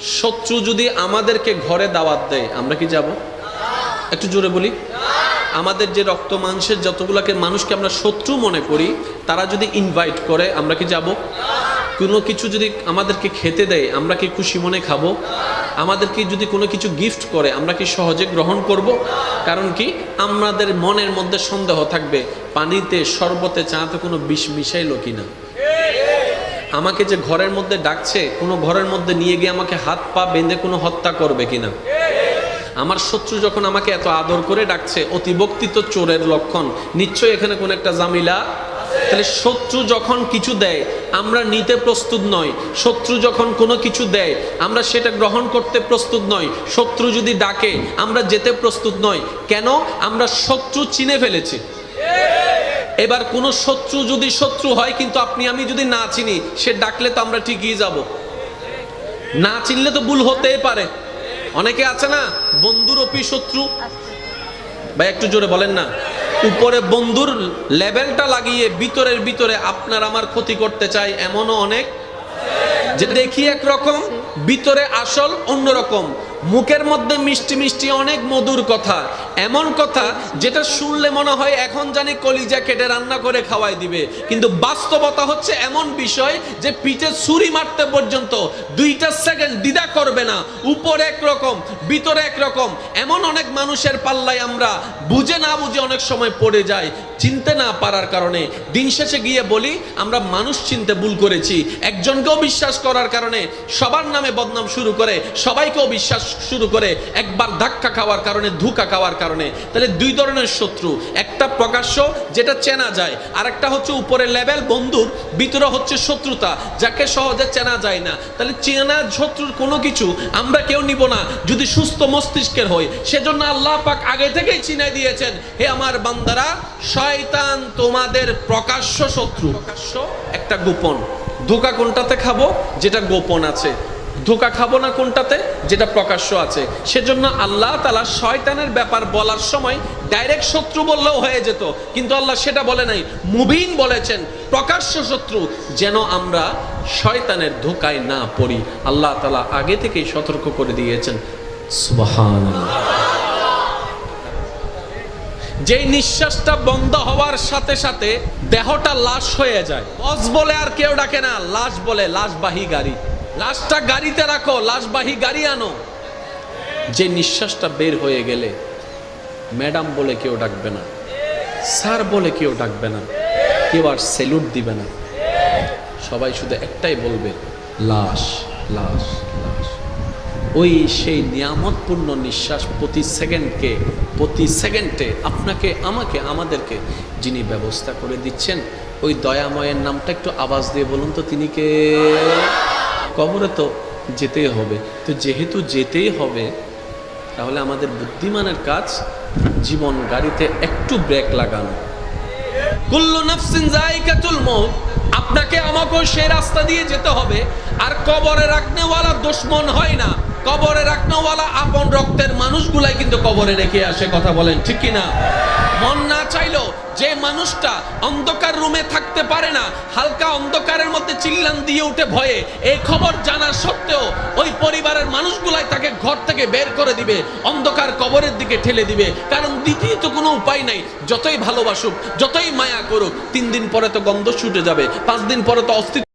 শত্রু যদি আমাদেরকে ঘরে দাওয়াত দেয়, আমরা কি যাব? একটু জোরে বলি। আমাদের যে রক্ত মাংসের যতগুলোকে মানুষকে আমরা শত্রু মনে করি, তারা যদি ইনভাইট করে, আমরা কি যাব? কোনো কিছু যদি আমাদেরকে খেতে দেয়, আমরা কি খুশি মনে খাব? আমাদেরকে যদি কোনো কিছু গিফট করে, আমরা কি সহজে গ্রহণ করব? কারণ কি, আমাদের মনের মধ্যে সন্দেহ থাকবে, পানিতে, শরবতে চাতে কোনো বিষ মিশাইলো কিনা। আমাকে যে ঘরের মধ্যে ডাকছে, কোনো ঘরের মধ্যে নিয়ে গিয়ে আমাকে হাত পা বেঁধে কোনো হত্যা করবে কিনা? আমার শত্রু যখন আমাকে এত আদর করে ডাকছে, অতিভক্তি তো চোরের লক্ষণ। নিশ্চয়ই এখানে কোনো একটা জামিলা? তাহলে শত্রু যখন কিছু দেয়, আমরা নিতে প্রস্তুত নই। শত্রু যখন কোনো কিছু দেয়, আমরা সেটা গ্রহণ করতে প্রস্তুত নই। শত্রু যদি ডাকে, আমরা যেতে প্রস্তুত নই। কেন? আমরা শত্রু চিনে ফেলেছি। এবার কোনো শত্রু যদি শত্রু হয়, কিন্তু আপনি, আমি যদি না চিনি, সে ডাকলে তো আমরা ঠিকই যাব। না চিনলে তো ভুল হতেই পারে। অনেকে আছে না, বন্ধুর অপি শত্রু। ভাই, একটু জোরে বলেন না। উপরে বন্ধুর লেভেলটা লাগিয়ে ভিতরের ভিতরে আপনার আমার ক্ষতি করতে চায় এমনও অনেক। যে দেখি একরকম ভিতরে আসল অন্যরকম। মুখের মধ্যে মিষ্টি মিষ্টি অনেক মধুর কথা। এমন কথা যেটা শুনলে মনে হয় এখন জানি কলিজা কেটে রান্না করে খাওয়াই দিবে। কিন্তু বাস্তবতা হচ্ছে এমন বিষয় যে পিঠে ছুরি মারতে পর্যন্ত দুইটা সেকেন্ড দ্বিধা করবে না। উপরে একরকম ভিতরে একরকম এমন অনেক মানুষের পাল্লায় আমরা বুঝে না বুঝে অনেক সময় পড়ে যাই, চিনতে না পারার কারণে। দিন শেষে গিয়ে বলি, আমরা মানুষ চিনতে ভুল করেছি। একজনকেও বিশ্বাস করার কারণে সবার নামে বদনাম শুরু করে, সবাইকেও বিশ্বাস শুরু করে, একবার ধাক্কা খাওয়ার কারণে, ধোঁকা খাওয়ার কারণে। তাহলে দুই ধরনের শত্রু, একটা প্রকাশ্য যেটা চেনা যায় আর একটা হচ্ছে উপরে লেভেল বন্ধুর, ভিতরে হচ্ছে শত্রুতা, যাকে সহজে চেনা যায় না। তাহলে চেনা শত্রুর কোনো কিছু আমরা কেউ নিব না, যদি সুস্থ মস্তিষ্কের হয় সেজন্য আল্লাহ পাক আগে থেকেই চিনাই দিয়েছেন, হে আমার বান্দারা, শয়তান তোমাদের প্রকাশ্য শত্রু। প্রকাশ্য একটা গোপন। ধোকা কোনটাতে খাব? যেটা গোপন আছে। ধোকা খাব না কোনটাতে? যেটা প্রকাশ্য আছে। সেজন্য আল্লাহ তালা শয়তানের ব্যাপার বলার সময় ডাইরেক্ট শত্রু বললেও হয়ে যেত। কিন্তু আল্লাহ সেটা বলে নাই। মুবিন বলেছেন, প্রকাশ্য শত্রু, যেন আমরা শয়তানের ধোকায় না পড়ি। আল্লাহ তালা আগে থেকেই সতর্ক করে দিয়েছেন। সুবাহান যেই নিঃশ্বাসটা বন্ধ হওয়ার সাথে সাথে দেহটা লাশ হয়ে যায়। বস বলে আর কেউ ডাকে না। লাশ বলে লাশবাহী গাড়ি। লাশটা গাড়িতে রাখো, লাশবাহী গাড়ি আনো। যে নিঃশ্বাসটা বের হয়ে গেলে ম্যাডাম বলে কেউ ডাকবে না, স্যার বলে কেউ ডাকবে না, কেউ আর সেলুট দিবে না। সবাই শুধু একটাই বলবে, লাশ লাশ লাশ। ওই সেই নিয়ামতপূর্ণ নিঃশ্বাস প্রতি সেকেন্ডকে, প্রতি সেকেন্ডে আপনাকে, আমাকে, আমাদেরকে যিনি ব্যবস্থা করে দিচ্ছেন, ওই দয়াময়ের নামটা একটু আওয়াজ দিয়ে বলুন তো তিনি কে? কবরে তো যেতেই হবে। তো যেহেতু যেতেই হবে, তাহলে আমাদের বুদ্ধিমানের কাজ জীবন গাড়িতে একটু ব্রেক লাগানো। আপনাকে আমাকেও সে রাস্তা দিয়ে যেতে হবে। আর কবরে রাখনেওয়ালা দুশ্মন হয় না। কবরে রাখনেওয়ালা আপন রক্তের মানুষগুলাই কিন্তু কবরে রেখে আসে, কথা বলেন ঠিক কি না না চাইলো যে মানুষটা অন্ধকার রুমে থাকতে পারে না, হালকা অন্ধকারের মধ্যে চিল্লান দিয়ে উঠে ভয়ে। এই খবর জানার সত্ত্বেও ওই পরিবারের মানুষগুলাই তাকে ঘর থেকে বের করে দিবে, অন্ধকার কবরের দিকে ঠেলে দিবে। কারণ দ্বিতীয় তো কোনো উপায় নাই, যতই ভালোবাসুক, যতই মায়া করুক, তিন দিন পরে তো গন্ধ ছুটে যাবে, পাঁচ দিন পরে তো অস্তিত্ব